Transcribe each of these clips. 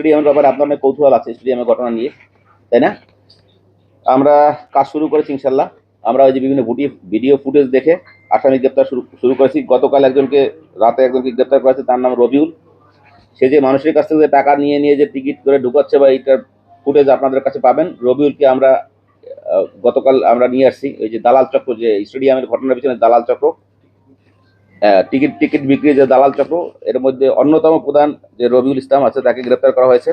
স্টেডিয়ামের ব্যাপারে আপনার অনেক কৌতূহল আছে, স্টেডিয়ামের ঘটনা নিয়ে, তাই না? আমরা কাজ শুরু করেছি ইনশাল্লাহ আমরা ওই যে বিভিন্ন ভিডিও ফুটেজ দেখে আসামি গ্রেপ্তার শুরু শুরু করেছি। গতকাল একজনকে, রাতে একজনকে গ্রেপ্তার করেছে, তার নাম রবিউল। সে যে মানুষের কাছ থেকে টাকা নিয়ে নিয়ে যে টিকিট করে ঢুকাচ্ছে বা এইটার ফুটেজ আপনাদের কাছে পাবেন, রবিউলকে আমরা গতকাল আমরা নিয়ে আসছি। ওই যে দালাল চক্র, যে স্টেডিয়ামের ঘটনার পিছনে দালাল চক্র টিকিট টিকিট বিক্রি যে দালাল চক্র, এর মধ্যে অন্যতম প্রধান যে রবিউল ইসলাম আছে, তাকে গ্রেপ্তার করা হয়েছে।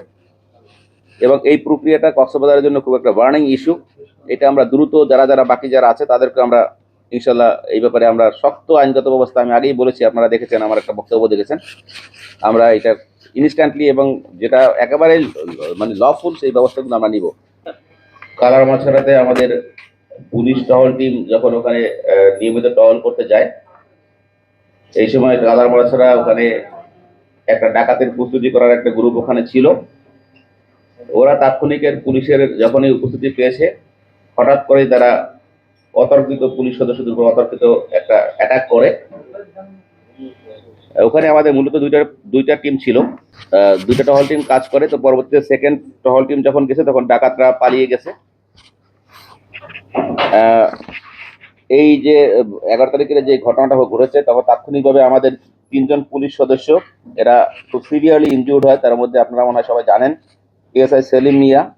এবং এই প্রক্রিয়াটা কক্সবাজারের জন্য খুব একটা বার্নিং ইস্যু। এটা আমরা দ্রুত, যারা যারা বাকি যারা আছে, তাদেরকে আমরা ইনশাল্লাহ এই ব্যাপারে আমরা শক্ত আইনগত ব্যবস্থা, আমি আগেই বলেছি, আপনারা দেখেছেন, আমার একটা বক্তব্য দেখেছেন। আমরা এটা ইনস্ট্যান্টলি এবং যেটা একেবারে মানে লফুল সেই ব্যবস্থাগুলো আমরা নিব। কালার মাছারাতে আমাদের পুলিশ টহল টিম যখন ওখানে নিয়মিত টহল করতে যায় এই সময় কালার মাছারা ওখানে একটা ডাকাতের প্রস্তুতি করার একটা গ্রুপ ওখানে ছিল। ওরা তাৎক্ষণিকের পুলিশের যখনই উপস্থিতি পেয়েছে, হঠাৎ করেই তারা অতর্কিত পুলিশ সদস্যদের উপর অতর্কিত একটা অ্যাটাক করে। ওখানে আমাদের মূলত দুইটা দুইটা টিম ছিল। দুইটা টহল টিম কাজ করে, তো পরবর্তীতে সেকেন্ড টহল টিম যখন গেছে, তখন ডাকাতরা পালিয়ে গেছে। এই যে, এগারো তারিখের যে ঘটনাটা ঘটেছে, তখন তাৎক্ষণিকভাবে আমাদের তিনজন পুলিশ সদস্য, এরা খুব সিভিয়ারলি ইনজুর্ড হয়, তার মধ্যে আপনারা মনে হয় সবাই জানেন। ASI Selim Mia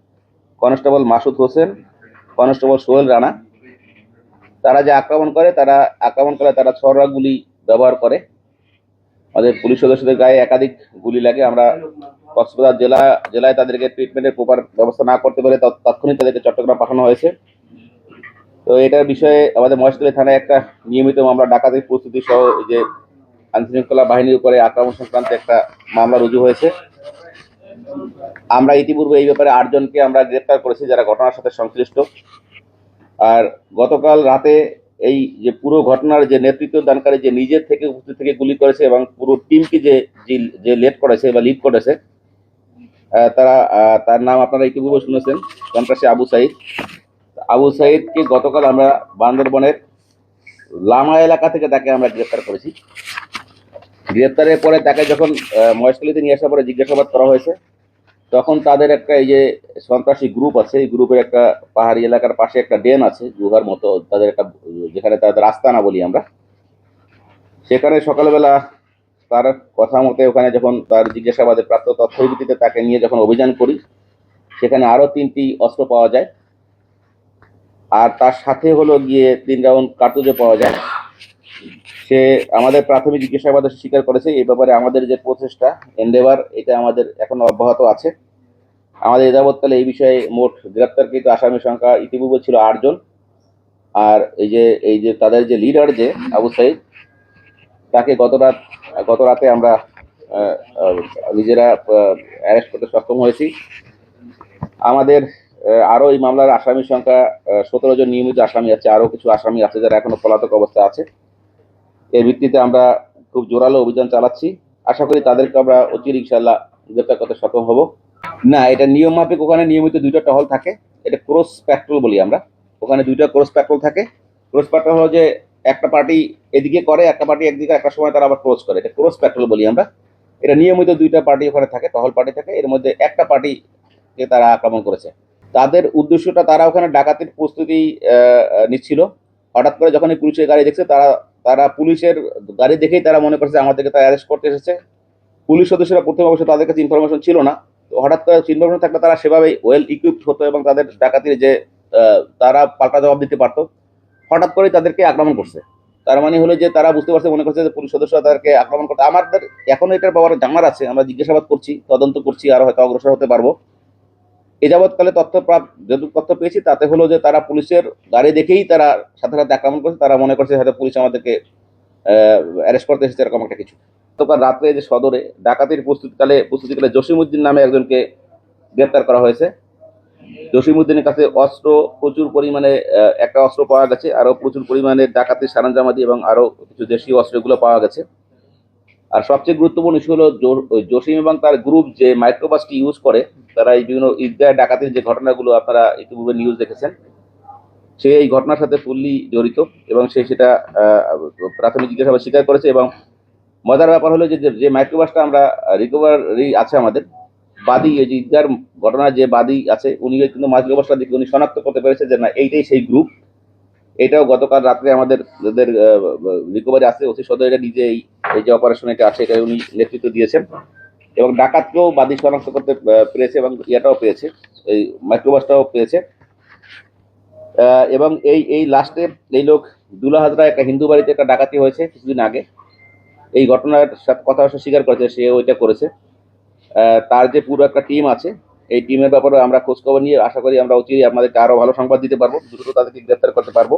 constable Masud Hossain constable Sohel Rana. তারা যে আক্রমণ করে, তারা আক্রমণ করে তারা ছড়া গুলি ব্যবহার করে। আমাদের পুলিশ সদস্যদের গায়ে একাধিক গুলি লাগে। আমরা কক্সবাজার জেলা, জেলায় তাদেরকে ট্রিটমেন্টের প্রপার ব্যবস্থা না করতে পারে তৎ- তাৎক্ষণিক তাদেরকে চট্টগ্রাম পাঠানো হয়েছে। তো এটার বিষয়ে আমাদের মহেশতলী থানায় একটা নিয়মিত মামলা ডাকাতির প্রস্তুতি সহ যে আইনশৃঙ্খলা বাহিনীর উপরে আক্রমণ সংক্রান্ত একটা মামলা রুজু হয়েছে। আমরা ইতিপূর্বে এই ব্যাপারে আটজনকে আমরা গ্রেপ্তার করেছি যারা ঘটনার সাথে সংশ্লিষ্ট। আর গতকাল রাতে এই যে পুরো ঘটনার যে নেতৃত্ব দানকারী যে নিজের থেকে উপস্থিত থেকে গুলি করেছে এবং পুরো টিমকে যে যে- লেড করেছে বা লিড করেছে তারা তার নাম আপনারা ইতিপূর্বে শুনেছেন, সন্ত্রাসী আবু সাইদ। আবু সাইদকে গতকাল আমরা বান্দরবনের লামা এলাকা থেকে তাকে আমরা গ্রেপ্তার করেছি। গ্রেপ্তারের পরে তাকে যখন মহেশখালীতে নিয়ে আসার পরে জিজ্ঞাসাবাদ করা হয়েছে, তখন তাদের একটা এই যে সন্ত্রাসী গ্রুপ আছে, এই গ্রুপের একটা পাহাড়ি এলাকার পাশে একটা ড্যাম আছে, গুহার মতো, তাদের একটা, যেখানে তাদের রাস্তা না বলি আমরা। সেখানে সকালবেলা তার কথা মতে ওখানে যখন তার জিজ্ঞাসাবাদে প্রাপ্ত তথ্যের ভিত্তিতে তাকে নিয়ে যখন অভিযান করি, সেখানে আরও তিনটি অস্ত্র পাওয়া যায়। আর তার সাথে হলো গিয়ে তিন রাউন্ড কার্তুজও পাওয়া যায়। সে আমাদের প্রাথমিক জিজ্ঞাসাবাদে স্বীকার করেছে, এই ব্যাপারে আমাদের যে প্রচেষ্টা এন্ডেভার এটা আমাদের এখনও অব্যাহত আছে। আমাদের যাবৎকালে এই বিষয়ে মোট গ্রেপ্তারকৃত আসামির সংখ্যা ইতিপূর্বে ছিল আটজন আর এই যে এই যে তাদের যে লিডার যে আবু সাইদ, তাকে গত রাত, গত রাতে আমরা নিজেরা অ্যারেস্ট করতে সক্ষম হয়েছি। আমাদের আরও এই মামলার আসামির সংখ্যা সতেরো জন নিয়মিত আসামি আছে আরও কিছু আসামি আছে যারা এখনও পলাতক অবস্থায় আছে। এর ভিত্তিতে আমরা খুব জোরালো অভিযান চালাচ্ছি। আশা করি তাদেরকে আমরা অচির ইনশাল্লাহ গ্রেপ্তার করতে সক্ষম হব। না, এটা নিয়ম মাফিক ওখানে নিয়মিত দুইটা টহল থাকে। এটা ক্রস প্যাট্রোল বলি আমরা। ওখানে দুইটা ক্রস প্যাট্রোল থাকে। ক্রস প্যাট্রোল হলো যে একটা পার্টি এদিকে করে, একটা পার্টি একদিকে, একটা সময় তারা আবার ক্রস করে। এটা ক্রস প্যাট্রোল বলি আমরা। এটা নিয়মিত দুইটা পার্টি ওখানে থাকে, টহল পার্টি থাকে। এর মধ্যে একটা পার্টিকে তারা আক্রমণ করেছে। তাদের উদ্দেশ্যটা তারা ওখানে ডাকাতির প্রস্তুতি নিচ্ছিল। হঠাৎ করে যখন পুলিশের গাড়ি দেখছে, তারা তারা পুলিশের গাড়ি দেখেই তারা মনে করছে আমাদেরকে তারা অ্যারেস্ট করতে এসেছে। পুলিশ সদস্যরা প্রথম অবশ্য তাদের কাছে ইনফরমেশন ছিল না। তো হঠাৎ করে ইনফরমেশন থাকলে তারা সেভাবেই ওয়েল ইকুইপড হতো এবং তাদের ডাকাতির যে তারা পাল্টা জবাব দিতে পারতো। হঠাৎ করেই তাদেরকে আক্রমণ করছে। তার মানে হলো যে তারা বুঝতে পারছে, মনে করছে যে পুলিশ সদস্যরা তাদেরকে আক্রমণ করতে আমাদের এখনও এটার ব্যাপারে জানার আছে, আমরা জিজ্ঞাসাবাদ করছি, তদন্ত করছি, আর হয়তো অগ্রসর হতে পারব। এ যাবৎকালে তথ্য প্রাপ্ত যতটুকু তথ্য পেয়েছি তাতে হলো যে তারা পুলিশের গাড়ি দেখেই তারা সাথে সাথে আক্রমণ করছে, তারা মনে করছে হয়তো পুলিশ আমাদেরকে অ্যারেস্ট করতে এসেছে, এরকম একটা কিছু। গতকাল রাত্রে যে সদরে ডাকাতির প্রস্তুতকালে, প্রস্তুতিকালে জসিমউদ্দিন নামে একজনকে গ্রেপ্তার করা হয়েছে। জসিমউদ্দিনের কাছে অস্ত্র প্রচুর পরিমাণে একটা অস্ত্র পাওয়া গেছে, আরও প্রচুর পরিমাণে ডাকাতির সরঞ্জামাদি এবং আরও কিছু দেশীয় অস্ত্রগুলো পাওয়া গেছে। আর সবচেয়ে গুরুত্বপূর্ণ ইস্যু হলো জসিম এবং তার গ্রুপ যে মাইক্রোবাসটি ইউজ করে, তারা এই বিভিন্ন ঈদগাহ ডাকাতির যে ঘটনাগুলো আপনারা ইতিপূর্বে নিউজ দেখেছেন, সে এই ঘটনার সাথে ফুললি জড়িত এবং সে সেটা প্রাথমিক জিজ্ঞাসাবাদ স্বীকার করেছে এবং মজার ব্যাপার হলো যে, যে- মাইক্রোবাসটা আমরা রিকভারি আছে আমাদের, বাদী, এই যে ঈদগার ঘটনার যে বাদী আছে উনি কিন্তু মাঝে দেখে উনি শনাক্ত করতে পেরেছে যে না, এইটাই সেই গ্রুপ এটাও গতকাল রাত্রে আমাদের রিকভারি আছে অতি সদর এটা নিজে এই যে অপারেশন এটা আছে এটা উনি নেতৃত্ব দিয়েছেন। এবং ডাকাতকেও বাদী শনাক্ত করতে পেরেছে এবং ইয়াটাও পেয়েছে, এই মাইক্রোবাসটাও পেয়েছে। এবং এই এই লাস্টে এই লোক দুলা হাজরা একটা হিন্দু বাড়িতে একটা ডাকাতি হয়েছে কিছুদিন আগে। এই ঘটনার কথা স্বীকার করেছে, সে ওইটা করেছে। তার যে পুরো একটা টিম আছে এই টিমের ব্যাপারে আমরা খোঁজখবর নিয়ে আশা করি আমরা অচিরেই আপনাদেরকে আরও ভালো সংবাদ দিতে পারব। দ্রুত তাদেরকে গ্রেফতার করতে পারব।